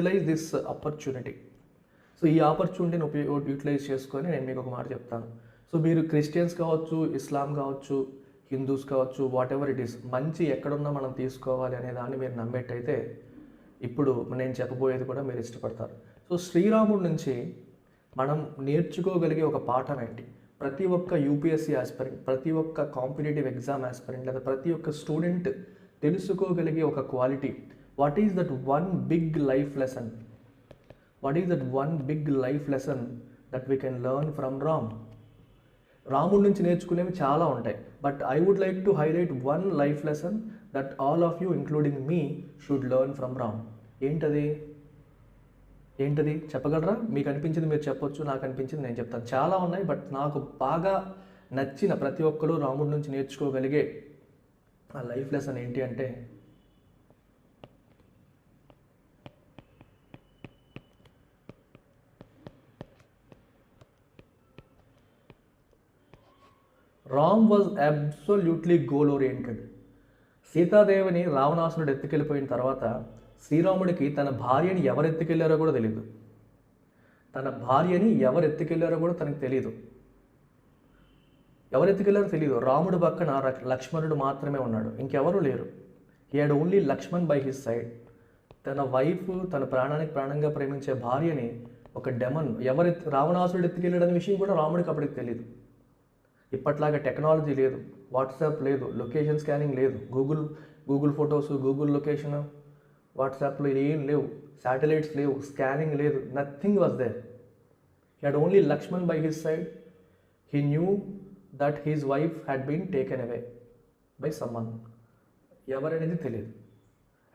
Utilise this opportunity so ఈ ఆపర్చునిటీని ఉపయోగ utilise చేసుకొని నేను మీకు ఒక మాట చెప్తాను. సో మీరు క్రిస్టియన్స్ కావచ్చు ఇస్లాం కావచ్చు హిందూస్ కావచ్చు వాట్ ఎవర్ ఇట్ ఈస్ మంచి ఎక్కడున్నా మనం తీసుకోవాలి అనే దాన్ని మీరు నమ్మేట్టయితే ఇప్పుడు నేను చెప్పబోయేది కూడా మీరు ఇష్టపడతారు. సో శ్రీరాముడి నుంచి మనం నేర్చుకోగలిగే ఒక పాఠం ఏంటి? ప్రతి ఒక్క యూపీఎస్సీ ఆస్పిరెంట్ ప్రతి ఒక్క కాంపిటేటివ్ ఎగ్జామ్ ఆస్పిరెంట్ లేదా ప్రతి ఒక్క స్టూడెంట్ తెలుసుకోగలిగే ఒక quality what is that one big life lesson what is that one big life lesson that we can learn from Ram రాముడి నుంచి నేర్చుకునేవి చాలా ఉంటాయి. But I would like to highlight one life lesson that all of you including me should learn from Ram ఏంటది? ఏంటది? చెప్పగలరా? మీకు అనిపించింది మీరు చెప్పొచ్చు నాకు అనిపించింది నేను చెప్తాను. చాలా ఉన్నాయి బట్ నాకు బాగా నచ్చిన ప్రతి ఒక్కరు రాముడి నుంచి నేర్చుకోగలిగే ఆ లైఫ్ లెసన్ ఏంటి అంటే Ram was absolutely goal oriented సీతాదేవిని రావణాసురుడు ఎత్తుకెళ్ళిపోయిన తర్వాత శ్రీరాముడికి తన భార్యని ఎవరు ఎత్తుకెళ్ళారో కూడా తెలియదు తన భార్యని ఎవరు ఎత్తుకెళ్ళారో కూడా తనకు తెలియదు ఎవరు ఎత్తుకెళ్ళారో తెలియదు రాముడు పక్కన లక్ష్మణుడు మాత్రమే ఉన్నాడు. ఇంకెవరూ లేరు. He had only Lakshman by his side తన వైఫ్ తన ప్రాణానికి ప్రాణంగా ప్రేమించే భార్యని ఒక డెమన్ ఎవరు రావణాసురుడు ఎత్తుకెళ్ళాడనే విషయం కూడా రాముడికి అప్పటికి తెలియదు ఇప్పట్లాగా టెక్నాలజీ లేదు వాట్సాప్ లేదు లొకేషన్ స్కానింగ్ లేదు Google Google photos Google location వాట్సాప్లో ఏం లేవు శాటిలైట్స్ లేవు స్కానింగ్ లేదు nothing was there. Had only Lakshman by his side he knew that his wife had been taken away by someone ఎవరనేది తెలియదు.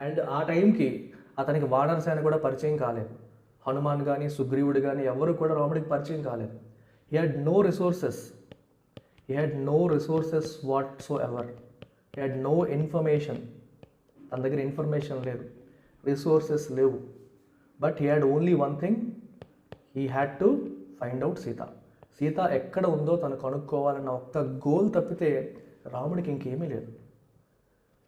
అండ్ ఆ టైంకి అతనికి వానరసేన కూడా పరిచయం కాలేదు. హనుమాన్ కానీ సుగ్రీవుడు కానీ ఎవరు కూడా రాముడికి పరిచయం కాలేదు. He had no resources he had no resources whatsoever he had no information తన దగ్గర ఇన్ఫర్మేషన్ లేదు. రిసోర్సెస్ లేవు. But he had only one thing he had to find out Sita Sita ఎక్కడ ఉందో తను కనుక్కోవాలన్న ఒక్క గోల్ తప్పితే రాముడికి ఇంకేమీ లేదు.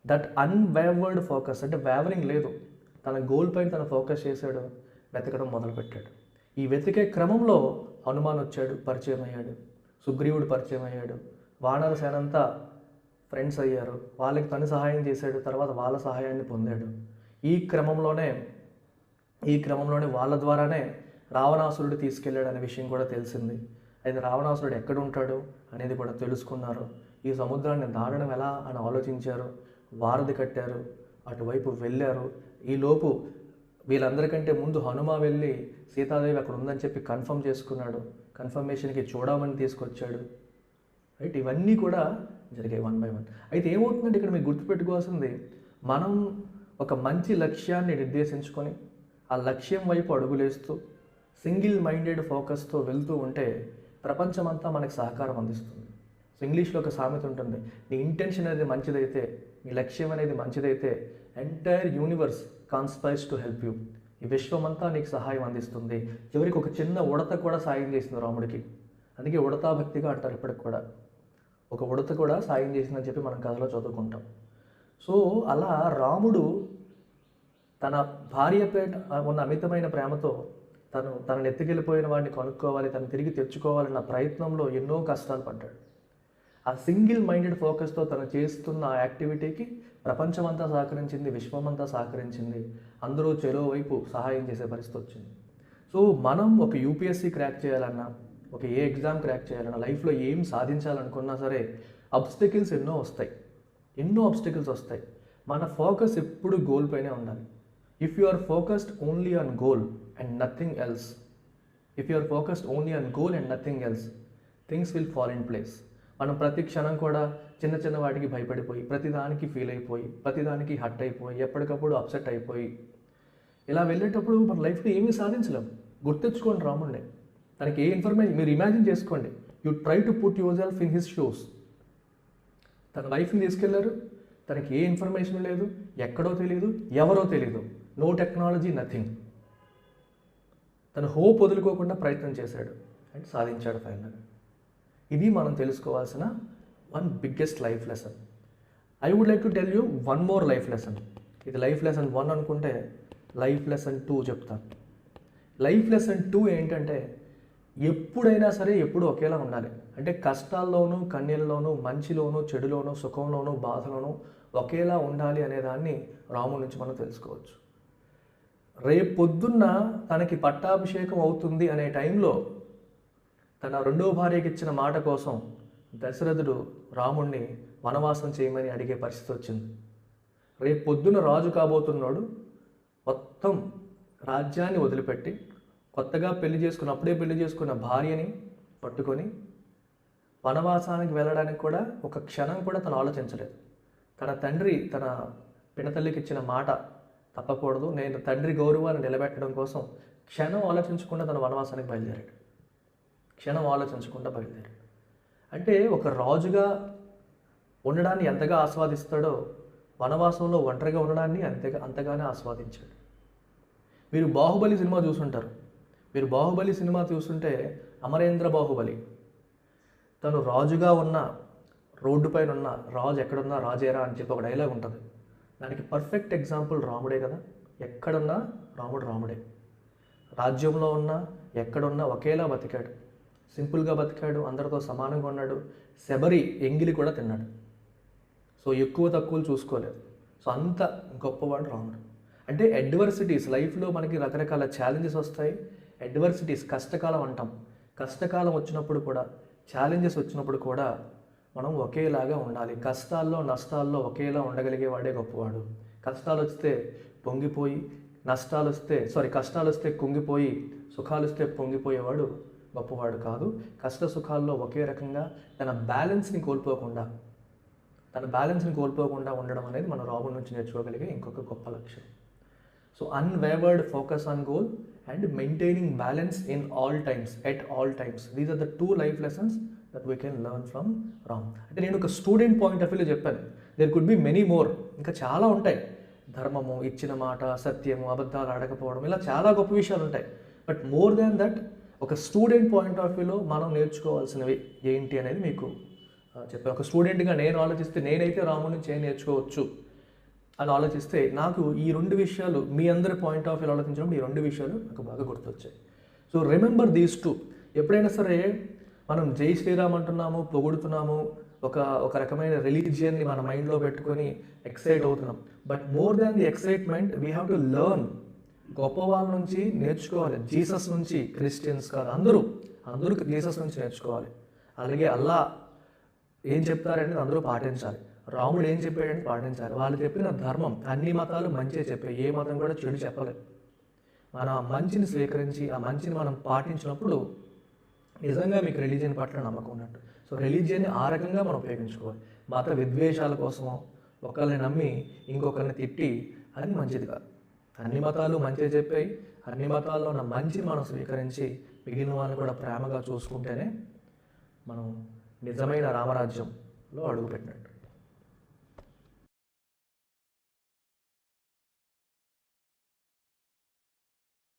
దట్ అన్వేవర్డ్ ఫోకస్ అంటే వేవరింగ్ లేదు. తన గోల్ పైన తను ఫోకస్ చేశాడు వెతకడం మొదలుపెట్టాడు. ఈ వెతికే క్రమంలో హనుమాన్ వచ్చాడు పరిచయం అయ్యాడు. సుగ్రీవుడు పరిచయం అయ్యాడు. వానర సేనంతా ఫ్రెండ్స్ అయ్యారు. వాళ్ళకి తను సహాయం చేశాడు. తర్వాత వాళ్ళ సహాయాన్ని పొందాడు. ఈ క్రమంలోనే ఈ క్రమంలోనే వాళ్ళ ద్వారానే రావణాసురుడు తీసుకెళ్ళాడు అనే విషయం కూడా తెలిసింది. అయితే రావణాసురుడు ఎక్కడ ఉంటాడు అనేది కూడా తెలుసుకున్నారు. ఈ సముద్రాన్ని దాటడం ఎలా అని ఆలోచించారు. వారధి కట్టారు. అటువైపు వెళ్ళారు. ఈలోపు వీళ్ళందరికంటే ముందు హనుమ వెళ్ళి సీతాదేవి అక్కడ ఉందని చెప్పి కన్ఫర్మ్ చేసుకున్నాడు. కన్ఫర్మేషన్కి చూడమని తీసుకొచ్చాడు. రైట్? ఇవన్నీ కూడా జరిగాయి వన్ బై వన్. అయితే ఏమవుతుందంటే ఇక్కడ మీరు గుర్తుపెట్టుకోవాల్సింది మనం ఒక మంచి లక్ష్యాన్ని నిర్దేశించుకొని ఆ లక్ష్యం వైపు అడుగులేస్తూ సింగిల్ మైండెడ్ ఫోకస్తో వెళ్తూ ఉంటే ప్రపంచమంతా మనకు సహకారం అందిస్తుంది. సో ఇంగ్లీష్లో ఒక సామెత ఉంటుంది నీ ఇంటెన్షన్ అనేది మంచిదైతే నీ లక్ష్యం అనేది మంచిదైతే entire universe conspires to help you ఈ విశ్వమంతా నీకు సహాయం అందిస్తుంది. చివరికి ఒక చిన్న ఉడత కూడా సాయం చేసింది రాముడికి. అందుకే ఉడతా భక్తిగా అంటారు ఇప్పటికి కూడా. ఒక ఉడత కూడా సాయం చేసిందని చెప్పి మనం కథలో చదువుకుంటాం. సో అలా రాముడు తన భార్యపై ఉన్న అమితమైన ప్రేమతో తను తనని ఎత్తుకెళ్ళిపోయిన వాడిని కనుక్కోవాలి తను తిరిగి తెచ్చుకోవాలన్న ప్రయత్నంలో ఎన్నో కష్టాలు పడ్డాడు. ఆ సింగిల్ మైండెడ్ ఫోకస్తో తను చేస్తున్న ఆ యాక్టివిటీకి ప్రపంచమంతా సహకరించింది విశ్వమంతా సహకరించింది అందరూ చెరో వైపు సహాయం చేసే పరిస్థితి వచ్చింది. సో మనం ఒక యూపీఎస్సీ క్రాక్ చేయాలన్నా ఒక ఏ ఎగ్జామ్ క్రాక్ చేయాలన్నా లైఫ్లో ఏం సాధించాలనుకున్నా సరే అబ్స్టికల్స్ ఎన్నో వస్తాయి. ఎన్నో అబ్స్టికల్స్ వస్తాయి. మన ఫోకస్ ఎప్పుడు గోల్ పైనే ఉండాలి. If you are focused only on goal and nothing else if you are focused only on goal and nothing else things will fall in place. మనం ప్రతి క్షణం కూడా చిన్న చిన్న వాటికి భయపడిపోయి ప్రతిదానికి ఫీల్ అయిపోయి ప్రతిదానికి హట్ అయిపోయి ఎప్పటికప్పుడు అప్సెట్ అయిపోయి ఇలా వెళ్ళేటప్పుడు మన లైఫ్లో ఏమీ సాధించలేం. గుర్తించుకోండి రాముండే తనకి ఏ ఇన్ఫర్మేషన్ మీరు ఇమాజిన్ చేసుకోండి. You try to put yourself in his shoes తన లైఫ్ని తీసుకెళ్ళారు. తనకి ఏ ఇన్ఫర్మేషన్ లేదు. ఎక్కడో తెలియదు ఎవరో తెలియదు నో టెక్నాలజీ నథింగ్ తను హోప్ వదులుకోకుండా ప్రయత్నం చేశాడు. అండ్ సాధించాడు ఫైనల్గా ఇది మనం తెలుసుకోవాల్సిన one biggest life lesson. I would like to tell you one more life lesson. ఇది లైఫ్ లెసన్ వన్ అనుకుంటే లైఫ్ లెసన్ టూ చెప్తాను లైఫ్ లెసన్ టూ ఏంటంటే ఎప్పుడైనా సరే ఎప్పుడు ఒకేలా ఉండాలి. అంటే కష్టాల్లోనూ కన్నీళ్ళలోనూ మంచిలోనూ చెడులోనూ సుఖంలోనూ బాధలోనూ ఒకేలా ఉండాలి అనే దాన్ని రాముడి నుంచి మనం తెలుసుకోవచ్చు. రేపు పొద్దున్న తనకి పట్టాభిషేకం అవుతుంది అనే టైంలో తన రెండో భార్యకి ఇచ్చిన మాట కోసం దశరథుడు రాముణ్ణి వనవాసం చేయమని అడిగే పరిస్థితి వచ్చింది. రేపు పొద్దున రాజు కాబోతున్నాడు. మొత్తం రాజ్యాన్ని వదిలిపెట్టి కొత్తగా పెళ్ళి చేసుకున్న అప్పుడే పెళ్ళి చేసుకున్న భార్యని పట్టుకొని వనవాసానికి వెళ్ళడానికి కూడా ఒక క్షణం కూడా తను ఆలోచించలేదు. తన తండ్రి తన పినతల్లికి ఇచ్చిన మాట తప్పకూడదు. నేను తండ్రి గౌరవాన్ని నిలబెట్టడం కోసం క్షణం ఆలోచించకుండా తన వనవాసానికి బయలుదేరాడు. క్షణం ఆలోచించకుండా బయలుదేరాడు. అంటే ఒక రాజుగా ఉండడాన్ని ఎంతగా ఆస్వాదిస్తాడో వనవాసంలో ఒంటరిగా ఉండడాన్ని అంతగా అంతగానే ఆస్వాదించాడు. మీరు బాహుబలి సినిమా చూసుంటారు. మీరు బాహుబలి సినిమా చూస్తుంటే అమరేంద్ర బాహుబలి తను రాజుగా ఉన్న రోడ్డు పైన ఉన్న రాజు ఎక్కడున్నా రాజేరా అని చెప్పి ఒక డైలాగ్ ఉంటుంది. దానికి పర్ఫెక్ట్ ఎగ్జాంపుల్ రాముడే కదా. ఎక్కడున్నా రాముడు రాముడే. రాజ్యంలో ఉన్నా ఎక్కడున్నా ఒకేలా బతికాడు. సింపుల్గా బతికాడు అందరితో సమానంగా ఉన్నాడు. శబరి ఎంగిలి కూడా తిన్నాడు. సో ఎక్కువ తక్కువలు చూసుకోలేదు. సో అంత గొప్పవాడు రాముడు. అంటే అడ్వర్సిటీస్ లైఫ్లో మనకి రకరకాల ఛాలెంజెస్ వస్తాయి. అడ్వర్సిటీస్ కష్టకాలం అంటాం. కష్టకాలం వచ్చినప్పుడు కూడా ఛాలెంజెస్ వచ్చినప్పుడు కూడా మనం ఒకేలాగా ఉండాలి. కష్టాల్లో నష్టాల్లో ఒకేలా ఉండగలిగేవాడే గొప్పవాడు. కష్టాలు వస్తే పొంగిపోయి నష్టాలు వస్తే సారీ కష్టాలు వస్తే కుంగిపోయి సుఖాలు వస్తే పొంగిపోయేవాడు గొప్పవాడు కాదు. కష్ట సుఖాల్లో ఒకే రకంగా తన బ్యాలెన్స్ని కోల్పోకుండా తన బ్యాలెన్స్ని కోల్పోకుండా ఉండడం అనేది మన రాబు నుంచి నేర్చుకోగలిగే ఇంకొక గొప్ప లక్ష్యం. So unwavered focus on goal and maintaining balance in all times at all times these are the two life lessons that we can learn from Ram అంటే నేను ఒక స్టూడెంట్ పాయింట్ ఆఫ్ వ్యూలో చెప్పాను. There could be many more ఇంకా చాలా ఉంటాయి. ధర్మము ఇచ్చిన మాట సత్యము అబద్ధాలు అడగకపోవడం ఇలా చాలా గొప్ప విషయాలు ఉంటాయి. బట్ మోర్ దాన్ దట్ ఒక స్టూడెంట్ పాయింట్ ఆఫ్ వ్యూలో మనం నేర్చుకోవాల్సినవి ఏంటి అనేది మీకు చెప్పాను. ఒక స్టూడెంట్గా నేను ఆలోచిస్తే నేనైతే రాముడి నుంచి ఏం నేర్చుకోవచ్చు అని ఆలోచిస్తే నాకు ఈ రెండు విషయాలు మీ అందరి పాయింట్ ఆఫ్ వ్యూ ఆలోచించినప్పుడు ఈ రెండు విషయాలు నాకు బాగా గుర్తొచ్చాయి. సో రిమెంబర్ దీస్ టూ ఎప్పుడైనా సరే మనం జై శ్రీరామ్ అంటున్నాము పొగుడుతున్నాము ఒక ఒక రకమైన రిలీజియన్ని మన మైండ్లో పెట్టుకొని ఎక్సైట్ అవుతున్నాం. But more than the excitement we have to learn గొప్ప వాళ్ళ నుంచి నేర్చుకోవాలి. జీసస్ నుంచి క్రిస్టియన్స్ కాదు అందరూ అందరూ జీసస్ నుంచి నేర్చుకోవాలి. అలాగే అల్లా ఏం చెప్తారనేది అందరూ పాటించాలి. రాముడు ఏం చెప్పాడని పాటించాలి. వాళ్ళు చెప్పిన ధర్మం అన్ని మతాలు మంచిగా చెప్పాయి ఏ మతం కూడా చెడు చెప్పలేదు. మనం ఆ మంచిని స్వీకరించి ఆ మంచిని మనం పాటించినప్పుడు నిజంగా మీకు రిలీజియన్ పట్ల నమ్మకం ఉన్నట్టు. సో రిలీజియన్ని ఆ రకంగా మనం ఉపయోగించుకోవాలి. మత విద్వేషాల కోసం ఒకరిని నమ్మి ఇంకొకరిని తిట్టి అది మంచిది కాదు. అన్ని మతాలు మంచిగా చెప్పాయి. అన్ని మతాల్లో ఉన్న మంచి మనం స్వీకరించి మిగిలిన వాళ్ళని కూడా ప్రేమగా చూసుకుంటేనే మనం నిజమైన రామరాజ్యంలో అడుగుపెట్టినట్టు.